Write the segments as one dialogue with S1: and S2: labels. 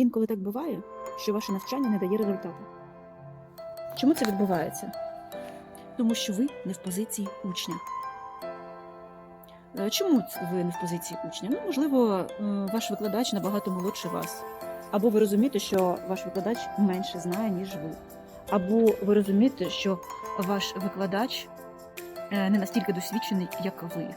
S1: Інколи так буває, що ваше навчання не дає результату. Чому це відбувається? Тому що ви не в позиції учня. Е, Чому ви не в позиції учня? Ну, можливо, ваш викладач набагато молодше вас. Або ви розумієте, що ваш викладач менше знає, ніж ви. Або ви розумієте, що ваш викладач е, не настільки досвідчений, як ви.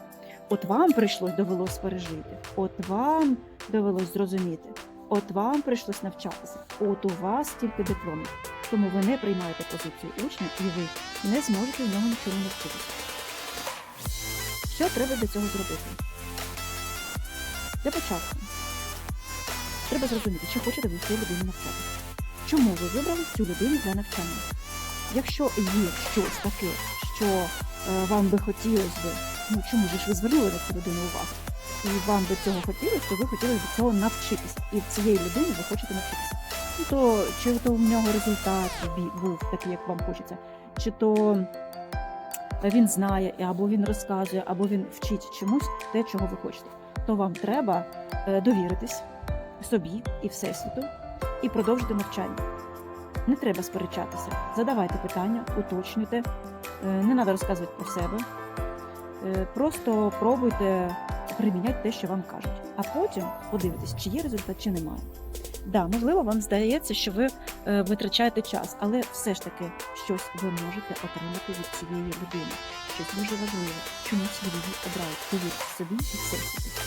S1: От вам прийшлось довелось пережити, от вам довелось зрозуміти, от вам прийшлось навчатися, от у вас тільки диплом. Тому ви не приймаєте позицію учня і ви не зможете в нього нічого навчитися. Що треба для цього зробити? Для початку треба зрозуміти, чи хочете ви цю людину навчати. Чому ви вибрали цю людину для навчання? Якщо є щось таке, що е, вам би хотілося ну чому ж ви звернули на цю людину увагу? І вам би цього хотілося, то ви хотіли б цього навчитися. І в цієї людини ви хочете навчитися. Ну то чи то в нього результат був такий, як вам хочеться, чи то він знає, або він розказує, або він вчить чомусь те, чого ви хочете. То вам треба е, довіритись собі і всесвіту і продовжити навчання. Не треба сперечатися. Задавайте питання, уточнюйте. Е, Не треба розказувати про себе. Е, Просто пробуйте приміняти те, що вам кажуть. А потім подивитесь, чи є результат, чи немає. Да, можливо, вам здається, що ви е, витрачаєте час, але все ж таки щось ви можете отримати від цієї людини. Щось дуже важливе. Чомусь ви її обираєте. Повірте собі і всесвіту.